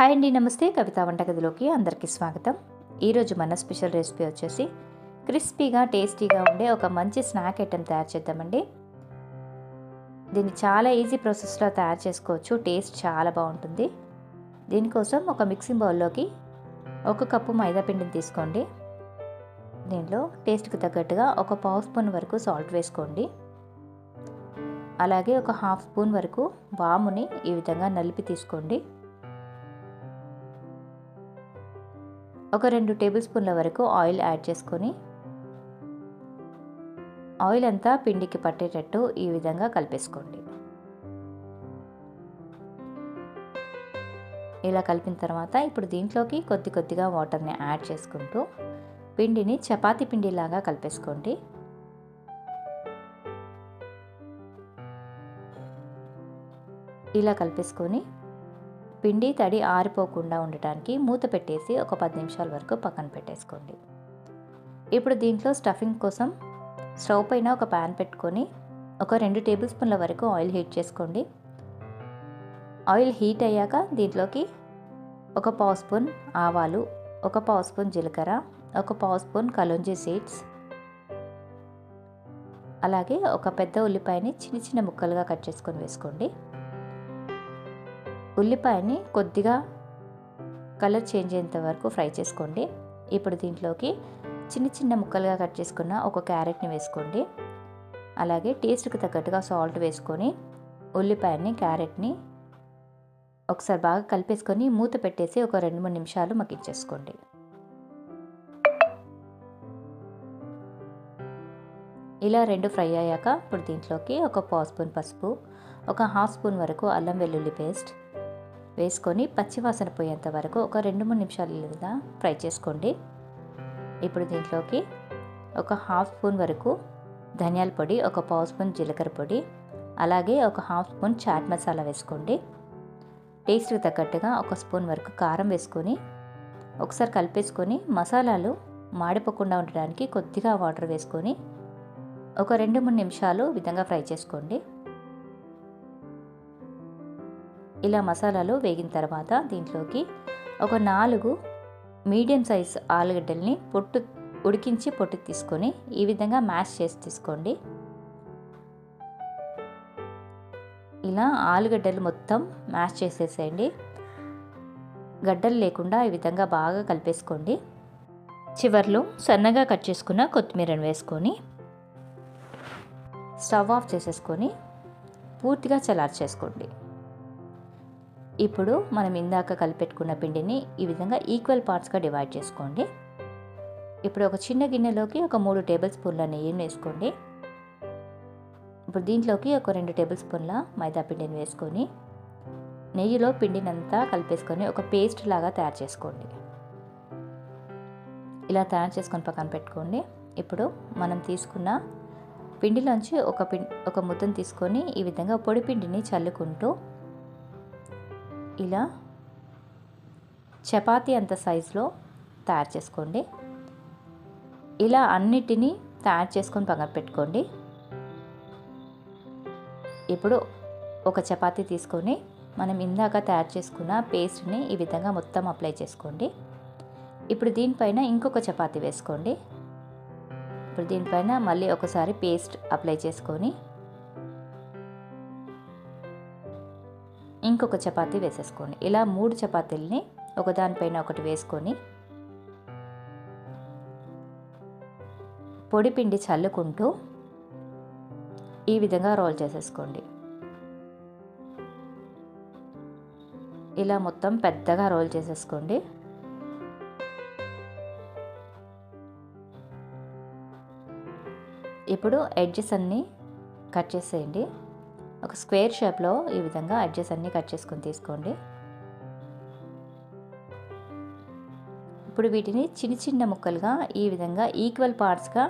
Hi అండి నమస్తే. కవిత వంటగదిలోకి అందరికీ స్వాగతం. ఈరోజు మన స్పెషల్ రెసిపీ వచ్చేసి క్రిస్పీగా టేస్టీగా ఉండే ఒక మంచి స్నాక్ ఐటెం తయారు చేద్దామండి. దీన్ని చాలా ఈజీ ప్రాసెస్లో తయారు చేసుకోవచ్చు. టేస్ట్ చాలా బాగుంటుంది. దీనికోసం ఒక మిక్సింగ్ బౌల్లోకి ఒక కప్పు మైదా పిండిని తీసుకోండి. దీనిలో టేస్ట్కి తగ్గట్టుగా ఒక పావు స్పూన్ వరకు సాల్ట్ వేసుకోండి. అలాగే ఒక హాఫ్ స్పూన్ వరకు వాముని ఈ విధంగా నలిపి తీసుకోండి. ఒక రెండు టేబుల్ స్పూన్ల వరకు ఆయిల్ యాడ్ చేసుకొని ఆయిల్ అంతా పిండికి పట్టేటట్టు ఈ విధంగా కలిపేసుకోండి. ఇలా కలిపిన తర్వాత ఇప్పుడు దీంట్లోకి కొద్ది కొద్దిగా వాటర్ని యాడ్ చేసుకుంటూ పిండిని చపాతీ పిండిలాగా కలిపేసుకోండి. ఇలా కలిపేసుకొని పిండి తడి ఆరిపోకుండా ఉండటానికి మూత పెట్టేసి ఒక పది నిమిషాల వరకు పక్కన పెట్టేసుకోండి. ఇప్పుడు దీంట్లో స్టఫింగ్ కోసం స్టవ్ పైన ఒక ప్యాన్ పెట్టుకొని ఒక రెండు టేబుల్ స్పూన్ల వరకు ఆయిల్ హీట్ చేసుకోండి. ఆయిల్ హీట్ అయ్యాక దీంట్లోకి ఒక పావు స్పూన్ ఆవాలు ఒక పావు స్పూన్ జీలకర్ర ఒక పావు స్పూన్ కలుంజీ సీడ్స్ అలాగే ఒక పెద్ద ఉల్లిపాయని చిన్న చిన్న ముక్కలుగా కట్ చేసుకొని వేసుకోండి. ఉల్లిపాయని కొద్దిగా కలర్ చేంజ్ అయ్యేంత వరకు ఫ్రై చేసుకోండి. ఇప్పుడు దీంట్లోకి చిన్న చిన్న ముక్కలుగా కట్ చేసుకున్న ఒక క్యారెట్ని వేసుకోండి. అలాగే టేస్ట్కి తగ్గట్టుగా సాల్ట్ వేసుకొని ఉల్లిపాయని క్యారెట్ని ఒకసారి బాగా కలిపేసుకొని మూత పెట్టేసి ఒక రెండు మూడు నిమిషాలు మగ్గించేసుకోండి. ఇలా రెండు ఫ్రై అయ్యాక ఇప్పుడు దీంట్లోకి ఒక పావు స్పూన్ పసుపు ఒక హాఫ్ స్పూన్ వరకు అల్లం వెల్లుల్లి పేస్ట్ వేసుకొని పచ్చివాసన పోయేంత వరకు ఒక రెండు మూడు నిమిషాలు లేదా ఫ్రై చేసుకోండి. ఇప్పుడు దీంట్లోకి ఒక హాఫ్ స్పూన్ వరకు ధనియాల పొడి ఒక పావు స్పూన్ జీలకర్ర పొడి అలాగే ఒక హాఫ్ స్పూన్ చాట్ మసాలా వేసుకోండి. టేస్ట్కి తగ్గట్టుగా ఒక స్పూన్ వరకు కారం వేసుకొని ఒకసారి కలిపేసుకొని మసాలాలు మాడిపోకుండా ఉండడానికి కొద్దిగా వాటర్ వేసుకొని ఒక రెండు మూడు నిమిషాలు విధంగా ఫ్రై చేసుకోండి. ఇలా మసాలాలు వేగిన తర్వాత దీంట్లోకి ఒక నాలుగు మీడియం సైజ్ ఆలుగడ్డల్ని పొట్టు ఉడికించి పొట్టు తీసుకొని ఈ విధంగా మ్యాష్ చేసి తీసుకోండి. ఇలా ఆలుగడ్డలు మొత్తం మ్యాష్ చేసేసేయండి. గడ్డలు లేకుండా ఈ విధంగా బాగా కలిపేసుకోండి. చివర్లో సన్నగా కట్ చేసుకున్న కొత్తిమీరను వేసుకొని స్టవ్ ఆఫ్ చేసేసుకొని పూర్తిగా చల్లార్చేసుకోండి. ఇప్పుడు మనం ఇందాక కలిపెట్టుకున్న పిండిని ఈ విధంగా ఈక్వల్ పార్ట్స్గా డివైడ్ చేసుకోండి. ఇప్పుడు ఒక చిన్న గిన్నెలోకి ఒక మూడు టేబుల్ స్పూన్ల నెయ్యిని వేసుకోండి. ఇప్పుడు దీంట్లోకి ఒక రెండు టేబుల్ స్పూన్ల మైదా పిండిని వేసుకొని నెయ్యిలో పిండినంతా కలిపేసుకొని ఒక పేస్ట్ లాగా తయారు చేసుకోండి. ఇలా తయారు చేసుకొని పక్కన పెట్టుకోండి. ఇప్పుడు మనం తీసుకున్న పిండిలోంచి ఒక పిండి ఒక ముద్దను తీసుకొని ఈ విధంగా పొడి పిండిని చల్లుకుంటూ ఇలా చపాతీ అంత సైజులో తయారు చేసుకోండి. ఇలా అన్నిటినీ తయారు చేసుకొని పక్కన పెట్టుకోండి. ఇప్పుడు ఒక చపాతీ తీసుకొని మనం ఇందాక తయారు చేసుకున్న పేస్ట్ని ఈ విధంగా మొత్తం అప్లై చేసుకోండి. ఇప్పుడు దీనిపైన ఇంకొక చపాతీ వేసుకోండి. ఇప్పుడు దీనిపైన మళ్ళీ ఒకసారి పేస్ట్ అప్లై చేసుకొని ఇంకొక చపాతీ వేసేసుకోండి. ఇలా మూడు చపాతీలని ఒకదానిపైన ఒకటి వేసుకొని పొడి పిండి చల్లుకుంటూ ఈ విధంగా రోల్ చేసేసుకోండి. ఇలా మొత్తం పెద్దగా రోల్ చేసేసుకోండి. ఇప్పుడు ఎడ్జెస్ అన్నీ కట్ చేసేయండి. ఒక స్క్వేర్ షేప్లో ఈ విధంగా అడ్జెస్ అన్నీ కట్ చేసుకొని తీసుకోండి. ఇప్పుడు వీటిని చిన్న చిన్న ముక్కలుగా ఈ విధంగా ఈక్వల్ పార్ట్స్గా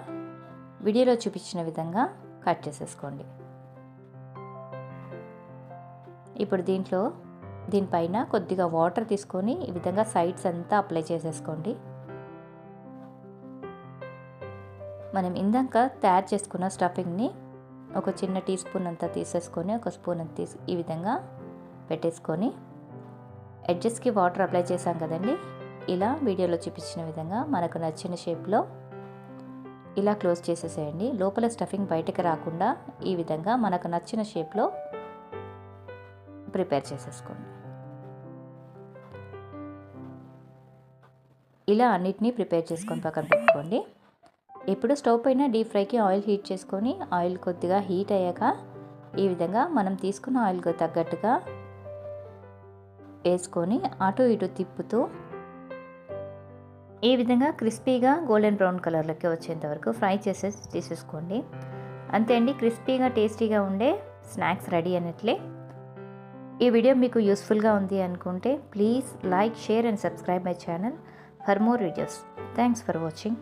వీడియోలో చూపించిన విధంగా కట్ చేసేసుకోండి. ఇప్పుడు దీంట్లో దీనిపైన కొద్దిగా వాటర్ తీసుకొని ఈ విధంగా సైడ్స్ అంతా అప్లై చేసేసుకోండి. మనం ఇందాక తయారు చేసుకున్న స్టఫింగ్ని ఒక చిన్న టీ స్పూన్ అంతా తీసేసుకొని ఒక స్పూన్ అంత తీసి ఈ విధంగా పెట్టేసుకొని ఎడ్జెస్కి వాటర్ అప్లై చేసాం కదండి? ఇలా వీడియోలో చూపించిన విధంగా మనకు నచ్చిన షేప్లో ఇలా క్లోజ్ చేసేసేయండి. లోపల స్టఫింగ్ బయటకు రాకుండా ఈ విధంగా మనకు నచ్చిన షేప్లో ప్రిపేర్ చేసేసుకోండి. ఇలా అన్నిటినీ ప్రిపేర్ చేసుకొని పక్కన పెట్టుకోండి. ఇప్పుడు స్టవ్ పైన డీప్ ఫ్రైకి ఆయిల్ హీట్ చేసుకొని ఆయిల్ కొద్దిగా హీట్ అయ్యాక ఈ విధంగా మనం తీసుకున్న ఆయిల్కి తగ్గట్టుగా వేసుకొని అటు ఇటు తిప్పుతూ ఈ విధంగా క్రిస్పీగా గోల్డెన్ బ్రౌన్ కలర్లోకి వచ్చేంత వరకు ఫ్రై చేసేసి తీసేసుకోండి. అంతే అండి క్రిస్పీగా టేస్టీగా ఉండే స్నాక్స్ రెడీ అన్నట్లే. ఈ వీడియో మీకు యూస్ఫుల్గా ఉంది అనుకుంటే please like share and subscribe my channel for more videos. Thanks for watching.